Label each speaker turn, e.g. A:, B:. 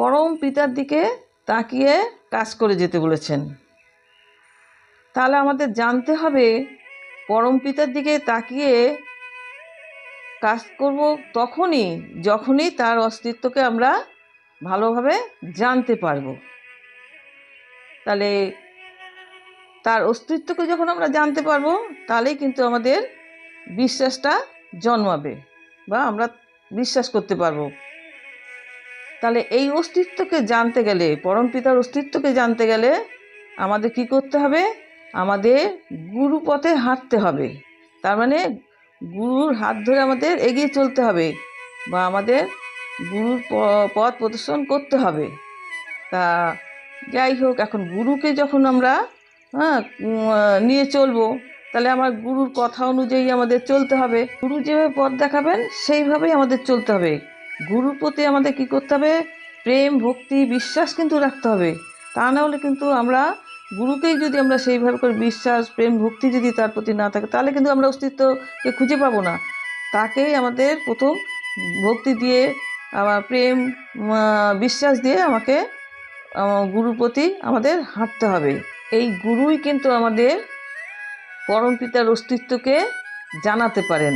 A: পরম পিতার দিকে তাকিয়ে কাজ করে যেতে বলেছেন। তাহলে আমাদের জানতে হবে, পরম পিতার দিকে তাকিয়ে কাজ করব তখনই, যখনই তার অস্তিত্বকে আমরা ভালোভাবে জানতে পারব। তাহলে তার অস্তিত্বকে যখন আমরা জানতে পারব, তাহলেই কিন্তু আমাদের বিশ্বাসটা জন্মাবে বা আমরা বিশ্বাস করতে পারব। তাহলে এই অস্তিত্বকে জানতে গেলে, পরম পিতার অস্তিত্বকে জানতে গেলে আমাদের কি করতে হবে? আমাদের গুরু পথে হাঁটতে হবে। তার মানে গুরুর হাত ধরে আমাদের এগিয়ে চলতে হবে বা আমাদের গুরুর পথ প্রদর্শন করতে হবে। তা যাই হোক, এখন গুরুকে যখন আমরা হ্যাঁ নিয়ে চলবো, তাহলে আমার গুরুর কথা অনুযায়ী আমাদের চলতে হবে। গুরু যেভাবে পথ দেখাবেন, সেইভাবেই আমাদের চলতে হবে। গুরুর প্রতি আমাদের কি করতে হবে? প্রেম, ভক্তি, বিশ্বাস কিন্তু রাখতে হবে। তা না হলে কিন্তু আমরা গুরুকেই যদি আমরা সেইভাবে করে বিশ্বাস, প্রেম, ভক্তি যদি তার প্রতি না থাকে, তাহলে কিন্তু আমরা অস্তিত্বকে খুঁজে পাবো না। তাকেই আমাদের প্রথম ভক্তি দিয়ে আমার প্রেম বিশ্বাস দিয়ে আমাকে গুরুর প্রতি আমাদের হাঁটতে হবে। এই গুরুই কিন্তু আমাদের পরম পিতার অস্তিত্বকে জানাতে পারেন।